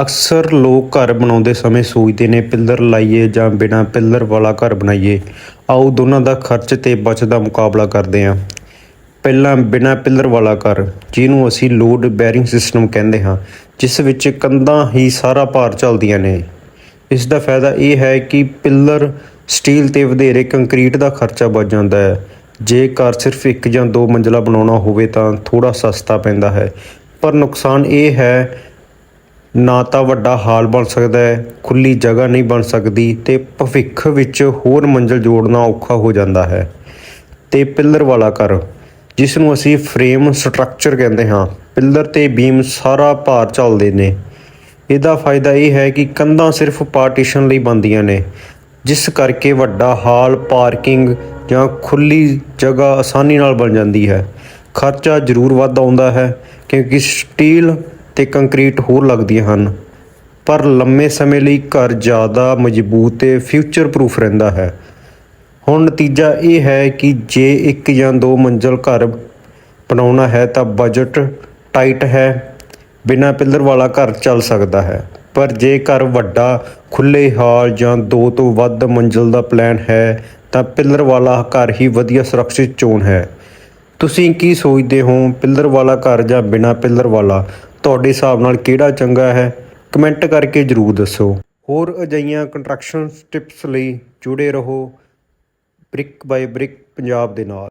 ਅਕਸਰ ਲੋਕ ਘਰ ਬਣਾਉਂਦੇ ਸਮੇਂ ਸੋਚਦੇ ਨੇ, ਪਿੱਲਰ ਲਾਈਏ ਜਾਂ ਬਿਨਾਂ ਪਿੱਲਰ ਵਾਲਾ ਘਰ ਬਣਾਈਏ। ਆਓ ਦੋਨਾਂ ਦਾ ਖਰਚ ਤੇ ਬਚਤ ਦਾ ਮੁਕਾਬਲਾ ਕਰਦੇ ਹਾਂ। ਪਹਿਲਾਂ ਬਿਨਾਂ ਪਿੱਲਰ ਵਾਲਾ ਘਰ, ਜਿਹਨੂੰ ਅਸੀਂ ਲੋਡ ਬੈਰਿੰਗ ਸਿਸਟਮ ਕਹਿੰਦੇ ਹਾਂ, ਜਿਸ ਵਿੱਚ ਕੰਧਾਂ ਹੀ ਸਾਰਾ ਭਾਰ ਚੱਲਦੀਆਂ ਨੇ। ਇਸ ਦਾ ਫਾਇਦਾ ਇਹ ਹੈ ਕਿ ਪਿੱਲਰ ਸਟੀਲ ਤੇ ਵਧੇਰੇ ਕੰਕਰੀਟ ਦਾ ਖਰਚਾ ਬਚ ਜਾਂਦਾ ਹੈ। ਜੇ ਘਰ ਸਿਰਫ ਇੱਕ ਜਾਂ ਦੋ ਮੰਜ਼ਲਾ ਬਣਾਉਣਾ ਹੋਵੇ ਤਾਂ ਥੋੜਾ ਸਸਤਾ ਪੈਂਦਾ ਹੈ। ਪਰ ਨੁਕਸਾਨ ਇਹ ਹੈ ਨਾ ਤਾਂ ਵੱਡਾ ਹਾਲ ਬਣ ਸਕਦਾ ਹੈ ਖੁੱਲੀ ਜਗ੍ਹਾ ਨਹੀਂ ਬਣ ਸਕਦੀ ਤੇ ਭਵਿੱਖ ਵਿੱਚ ਹੋਰ ਮੰਜ਼ਲ ਜੋੜਨਾ ਔਖਾ ਹੋ ਜਾਂਦਾ ਹੈ। ਤੇ ਪਿੱਲਰ ਵਾਲਾ ਘਰ ਜਿਸ ਨੂੰ ਅਸੀਂ ਫਰੇਮ ਸਟਰਕਚਰ ਕਹਿੰਦੇ ਹਾਂ, ਪਿੱਲਰ ਤੇ ਬੀਮ ਸਾਰਾ ਭਾਰ ਝੱਲਦੇ ਨੇ। ਇਹਦਾ ਫਾਇਦਾ ਇਹ ਹੈ ਕਿ ਕੰਧਾਂ ਸਿਰਫ ਪਾਰਟੀਸ਼ਨ ਲਈ ਬਣਦੀਆਂ ਨੇ, ਜਿਸ ਕਰਕੇ ਵੱਡਾ ਹਾਲ ਪਾਰਕਿੰਗ ਜਾਂ ਖੁੱਲੀ ਜਗ੍ਹਾ ਆਸਾਨੀ ਨਾਲ ਬਣ ਜਾਂਦੀ ਹੈ। ਖਰਚਾ ਜ਼ਰੂਰ ਵੱਧ ਆਉਂਦਾ ਹੈ, ਕਿਉਂਕਿ ਸਟੀਲ ਤੇ ਕੰਕਰੀਟ ਹੋਰ ਲੱਗਦੀਆਂ ਹਨ। ਪਰ ਲੰਮੇ ਸਮੇਂ ਲਈ ਘਰ ਜ਼ਿਆਦਾ ਮਜ਼ਬੂਤ ਤੇ ਫਿਊਚਰ ਪ੍ਰੂਫ ਰਹਿੰਦਾ ਹੈ। ਹੁਣ ਨਤੀਜਾ ਇਹ ਹੈ ਕਿ ਜੇ ਇੱਕ ਜਾਂ ਦੋ ਮੰਜ਼ਲ ਘਰ ਬਣਾਉਣਾ ਹੈ ਤਾਂ ਬਜਟ ਟਾਈਟ ਹੈ, ਬਿਨਾਂ ਪਿੱਲਰ ਵਾਲਾ ਘਰ ਚੱਲ ਸਕਦਾ ਹੈ। ਪਰ ਜੇ ਘਰ ਵੱਡਾ ਖੁੱਲੇ ਹਾਲ ਜਾਂ ਦੋ ਤੋਂ ਵੱਧ ਮੰਜ਼ਲ ਦਾ ਪਲਾਨ ਹੈ, ਤਾਂ ਪਿੱਲਰ ਵਾਲਾ ਘਰ ਹੀ ਵਧੀਆ ਸੁਰੱਖਿਅਤ ਚੋਣ ਹੈ। ਤੁਸੀਂ ਕੀ ਸੋਚਦੇ ਹੋ, ਪਿੱਲਰ ਵਾਲਾ ਘਰ ਜਾਂ ਬਿਨਾਂ ਪਿੱਲਰ ਵਾਲਾ? ਤੁਹਾਡੇ ਹਿਸਾਬ ਨਾਲ ਕਿਹੜਾ ਚੰਗਾ ਹੈ? ਕਮੈਂਟ ਕਰਕੇ ਜਰੂਰ ਦੱਸੋ। ਹੋਰ ਅਜਿਹੀਆਂ ਕੰਸਟਰਕਸ਼ਨ ਟਿਪਸ ਲਈ ਜੁੜੇ ਰਹੋ ਬ੍ਰਿਕ ਬਾਈ ਬ੍ਰਿਕ ਪੰਜਾਬ ਦੇ ਨਾਲ।